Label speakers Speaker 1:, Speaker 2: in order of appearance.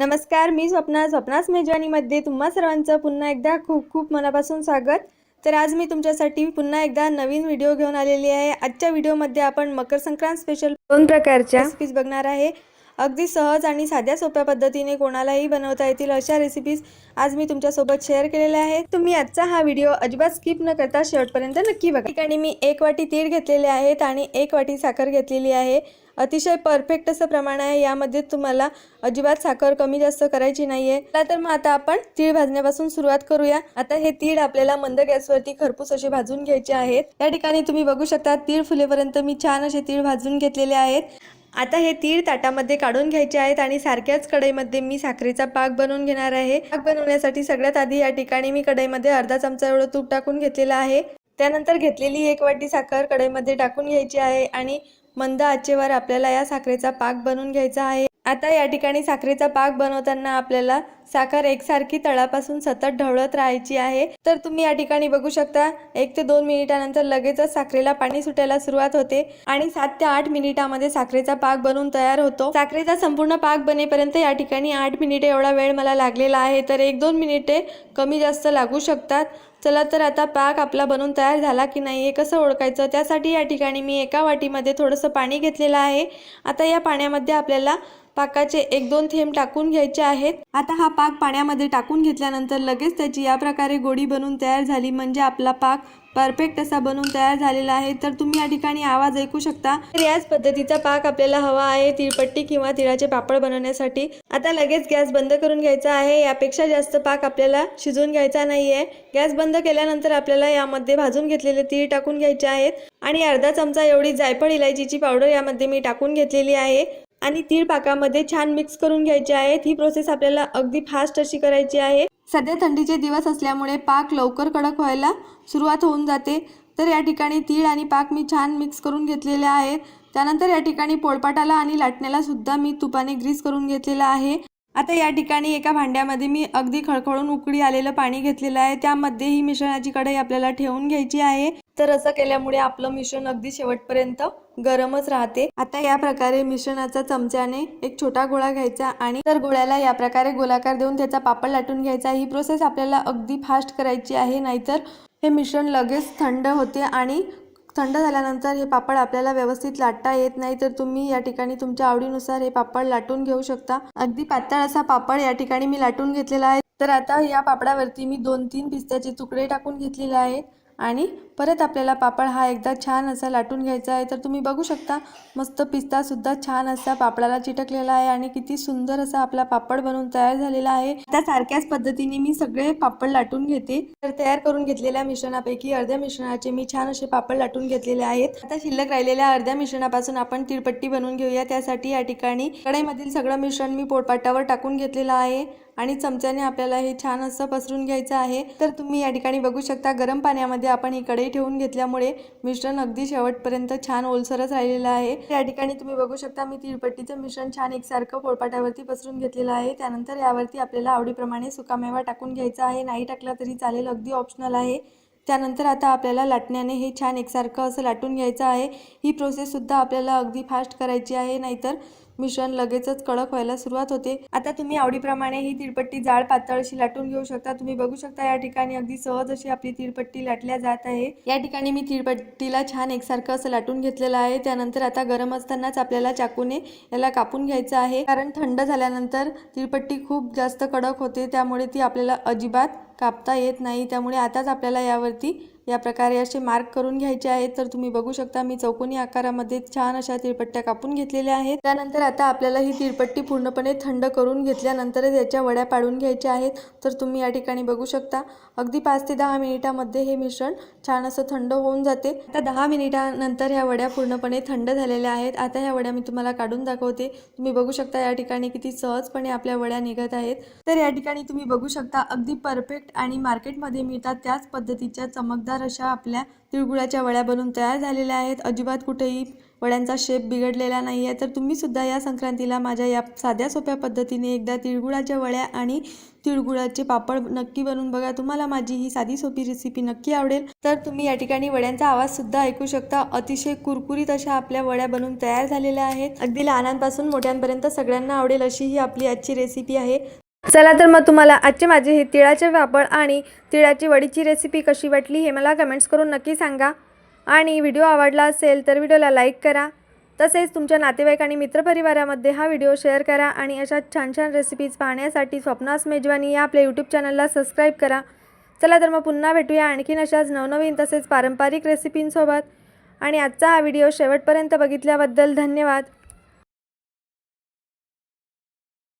Speaker 1: नमस्कार मी स्वप्ना स्वप्नास मेजवानीमध्ये तुम्हा सर्वांचं पुन्हा एकदा खूप खूप मनापासून स्वागत. तर आज मी तुमच्यासाठी पुन्हा एकदा नवीन व्हिडिओ घेऊन आलेली आहे. आजच्या व्हिडिओमध्ये आपण मकर संक्रांत स्पेशल दोन प्रकारच्या रेसिपीज बघणार आहे. अगदी सहज आणि साध्या सोप्या पद्धतीने कोणालाही बनवता येतील अशा रेसिपीज आज मी तुमच्यासोबत शेअर केलेल्या आहेत. तुम्ही आजचा हा व्हिडिओ अजिबात स्किप न करता शेवटपर्यंत नक्की बघा. ठिकाणी मी एक वाटी तीळ घेतलेले आहेत आणि एक वाटी साखर घेतलेली आहे. अतिशय परफेक्ट असं प्रमाण आहे. यामध्ये तुम्हाला अजिबात साखर कमी जास्त करायची नाहीये. चला तर मग आता आपण तीळ भाजण्यापासून सुरुवात करूया. आता हे तीळ आपल्याला मंद गॅसवरती खरपूस असे भाजून घ्यायचे आहेत. या ठिकाणी तुम्ही बघू शकता तीळ फुलेपर्यंत मी छान असे तीळ भाजून घेतलेले आहेत. आता हे तीळ ताटामध्ये काढून घ्यायचे आहेत आणि सारख्याच कढईमध्ये मी साखरेचा पाक बनवून घेणार आहे. पाक बनवण्यासाठी सगळ्यात आधी या ठिकाणी मी कढईमध्ये अर्धा चमचा एवढं तूप टाकून घेतलेलं आहे. त्यानंतर घेतलेली एक वाटी साखर कढईमध्ये टाकून घ्यायची आहे आणि मंद आचेवर आपल्याला या साखरेचा पाक बनवून घ्यायचा आहे. आता या ठिकाणी साखरेचा पाक बनवताना आपल्याला साखर एकसारखी तळापासून सतत ढवळत राहायची आहे. तर तुम्ही या ठिकाणी बघू शकता एक ते दोन मिनिटानंतर लगेचच साखरेला पाणी सुटायला सुरुवात होते आणि सात ते आठ मिनिटामध्ये साखरेचा पाक बनवून तयार होतो. साखरेचा संपूर्ण पाक बनेपर्यंत या ठिकाणी आठ मिनिटे एवढा वेळ मला लागलेला आहे तर एक दोन मिनिटे कमी जास्त लागू शकतात. चला तर आता पाक आपला बनून तयार झाला की नाही हे कसं ओळखायचं? त्यासाठी या ठिकाणी मी एका वाटीमध्ये थोडंसं पाणी घेतलेलं आहे. आता या पाण्यामध्ये आपल्याला पाकाचे एक दोन थेंब टाकून घ्यायचे आहेत. आता हा पाक पाण्यामध्ये टाकून घेतल्यानंतर लगेच त्याची या प्रकारे गोडी बनून तयार झाली. म्हणजे आपला पाक परफेक्ट असा बनून तयार झालेला आहे. तर तुम्ही या ठिकाणी आवाज ऐकू शकता. तर याच पद्धतीचा पाक आपल्याला हवा आहे. तिळपट्टी किंवा तिळाचे पापड बनवण्यासाठी. आता लगेच गॅस बंद करून घ्यायचा आहे. यापेक्षा जास्त पाक आपल्याला शिजवून घ्यायचा नाहीये. गॅस बंद केल्यानंतर आपल्याला यामध्ये भाजून घेतलेले तीळ टाकून घ्यायचे आहेत. आणि अर्धा चमचा एवढी जायफळ इलायचीची पावडर यामध्ये मी टाकून घेतलेली आहे. आणि तीळ पाकामध्ये छान मिक्स करून घ्यायचे आहेत ही प्रोसेस आपल्याला अगदी फास्ट अशी करायची आहे. सध्या थंडीचे दिवस असल्यामुळे पाक लवकर कडक व्हायला सुरुवात होऊन जाते. तर या ठिकाणी तीळ आणि पाक मी छान मिक्स करून घेतलेले आहेत. त्यानंतर या ठिकाणी पोळपाटाला आणि लाटण्याला सुद्धा मी तुपाने ग्रीस करून घेतलेला आहे. आता या ठिकाणी एका भांड्यामध्ये मी अगदी खळखळून उकळी आलेलं पाणी घेतलेलं आहे. त्यामध्ये ही मिश्रणाची कढई आपल्याला ठेवून घ्यायची आहे. तर असं केल्यामुळे आपलं मिश्रण अगदी शेवटपर्यंत गरमच राहते. आता या प्रकारे मिश्रणाचा चमच्याने एक छोटा गोळा घ्यायचा आणि तर गोळ्याला या प्रकारे गोलाकार देऊन त्याचा पापड लाटून घ्यायचा. ही प्रोसेस आपल्याला अगदी फास्ट करायची आहे. नाहीतर हे मिश्रण लगेच थंड होते आणि थंड झाल्यानंतर हे पापड आपल्याला व्यवस्थित लाटता येत नाही तर तुम्ही या ठिकाणी तुमच्या आवडीनुसार हे पापड लाटून घेऊ शकता. अगदी पातळ असा पापड या ठिकाणी मी लाटून घेतलेला आहे. तर आता या पापडावरती मी दोन तीन पिस्त्याचे तुकडे टाकून घेतलेले आहेत. आणि परत आपल्याला पापड हा एकदा छान असा लाटून घ्यायचा आहे तर तुम्ही बघू शकता मस्त पिस्ता सुद्धा छान असा पापडाला चिटकलेला आहे आणि किती सुंदर असा आपला पापड बनवून तयार झालेला आहे. त्या सारख्याच पद्धतीने मी सगळे पापड लाटून घेते. तर तयार करून घेतलेल्या मिश्रणापैकी अर्ध्या मिश्रणाचे मी छान असे पापड लाटून घेतलेले आहेत. आता शिल्लक राहिलेल्या अर्ध्या मिश्रणापासून आपण तिळपट्टी बनवून घेऊया. त्यासाठी या ठिकाणी कढईमधील सगळं मिश्रण मी पोळपाटावर टाकून घेतलेलं आहे. आणि चमच्याने आपल्याला हे छान असं पसरून घ्यायचं आहे. तर तुम्ही या ठिकाणी बघू शकता गरम पाण्यामध्ये आपण ही कढई ठेवून घेतल्यामुळे मिश्रण अगदी शेवटपर्यंत छान ओलसरच राहिलेलं आहे. या ठिकाणी तुम्ही बघू शकता मी तिळपट्टीचं मिश्रण छान एकसारखं पोळपाटावरती पसरून घेतलेलं आहे. त्यानंतर यावरती आपल्याला आवडीप्रमाणे सुकामेवा टाकून घ्यायचा आहे. नाही टाकला तरी चालेल अगदी ऑप्शनल आहे. त्यानंतर आता आपल्याला लाटण्याने हे छान एकसारखं असं लाटून घ्यायचं आहे. ही प्रोसेससुद्धा आपल्याला अगदी फास्ट करायची आहे. नाहीतर मिश्रण लगेचच कडक व्हायला सुरुवात होते. आता तुम्ही आवडीप्रमाणे ही तिळपट्टी जाड पातळ अशी लाटून घेऊ शकता. तुम्ही बघू शकता या ठिकाणी अगदी सहज अशी आपली तिळपट्टी लाटल्या जात आहे. या ठिकाणी मी तिळपट्टीला छान एकसारखं असं लाटून घेतलेलं आहे. त्यानंतर आता गरम असतानाच आपल्याला चाकूने याला कापून घ्यायचं आहे. कारण थंड झाल्यानंतर तिळपट्टी खूप जास्त कडक होते. त्यामुळे ती आपल्याला अजिबात कापता येत नाही. त्यामुळे आताच आपल्याला यावरती या प्रकारे असे मार्क करून घ्यायचे आहेत. तर तुम्ही बघू शकता मी चौकोनी आकारामध्ये छान अशा तिळपट्ट्या कापून घेतलेल्या आहेत. त्यानंतर आता आपल्याला ही तिळपट्टी पूर्णपणे थंड करून घेतल्यानंतरच त्याच्या वड्या पाडून घ्यायच्या आहेत. तर तुम्ही या ठिकाणी बघू शकता अगदी पाच ते दहा मिनिटामध्ये हे मिश्रण छान असं थंड होऊन जाते. आता दहा मिनिटानंतर ह्या वड्या पूर्णपणे थंड झालेल्या आहेत. आता ह्या वड्या मी तुम्हाला काढून दाखवते. तुम्ही बघू शकता या ठिकाणी किती सहजपणे आपल्या वड्या निघत आहेत. तर या ठिकाणी तुम्ही बघू शकता अगदी परफेक्ट आणि मार्केटमध्ये मिळतात त्याच पद्धतीच्या चमकदार अशा आपल्या तिळगुळाच्या वड्या बनवून तयार झालेल्या आहेत. अजिबात कुठेही वड्यांचा शेप बिघडलेला नाही आहे तर तुम्हीसुद्धा या संक्रांतीला माझ्या या साध्या सोप्या पद्धतीने एकदा तिळगुळाच्या वड्या आणि तिळगुळाचे पापड नक्की बनवून बघा. तुम्हाला माझी ही साधी सोपी रेसिपी नक्की आवडेल. तर तुम्ही या ठिकाणी वड्यांचा आवाजसुद्धा ऐकू शकता. अतिशय कुरकुरीत अशा आपल्या वड्या बनवून तयार झालेल्या आहेत. अगदी लहानांपासून मोठ्यांपर्यंत सगळ्यांना आवडेल अशी ही आपली आजची रेसिपी आहे. चला तर मग तुम्हाला आजचे माझे हे तिळाचे वापळ आणि तिळाची वडीची रेसिपी कशी वाटली हे मला कमेंट्स करून नक्की सांगा. आणि व्हिडिओ आवडला असेल तर व्हिडिओला लाईक करा. तसेच तुमच्या नातेवाईक आणि मित्रपरिवारामध्ये हा व्हिडिओ शेअर करा आणि अशा छान छान रेसिपीज पाहण्यासाठी स्वप्नास मेजवानी या आपल्या यूट्यूब चॅनलला सबस्क्राईब करा. चला तर मग पुन्हा भेटूया आणखीन अशाच नवनवीन तसेच पारंपरिक रेसिपींसोबत आणि आजचा हा व्हिडिओ शेवटपर्यंत बघितल्याबद्दल धन्यवाद.